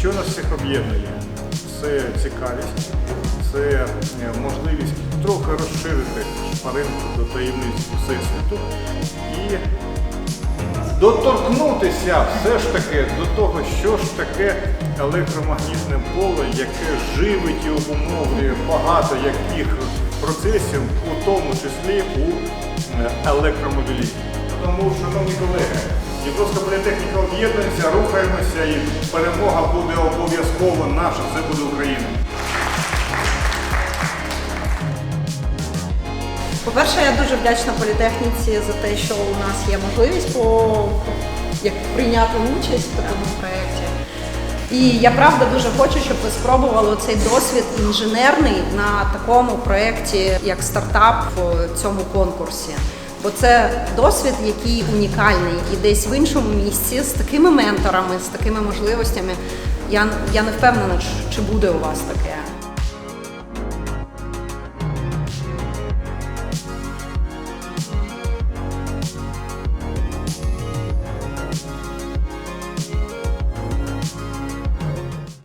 Що нас всіх об'єднує? Це цікавість, це е, можливість трохи розширити шпаринку до таємниць Всесвіту і доторкнутися все ж таки до того, що ж таке електромагнітне поле, яке живить і обумовлює багато яких процесів, у тому числі у е, електромобілі. Тому, шановні колеги, Дніпровська політехніка об'єднується, рухаємося і перемога буде обов'язково наша, це буде Україна. По-перше, я дуже вдячна політехніці за те, що у нас є можливість по як прийняти участь в такому проєкті. І я правда дуже хочу, щоб ви спробували цей досвід інженерний на такому проєкті, як стартап в цьому конкурсі. Бо це досвід, який унікальний, і десь в іншому місці з такими менторами, з такими можливостями. Я, я не впевнена, чи- буде у вас таке.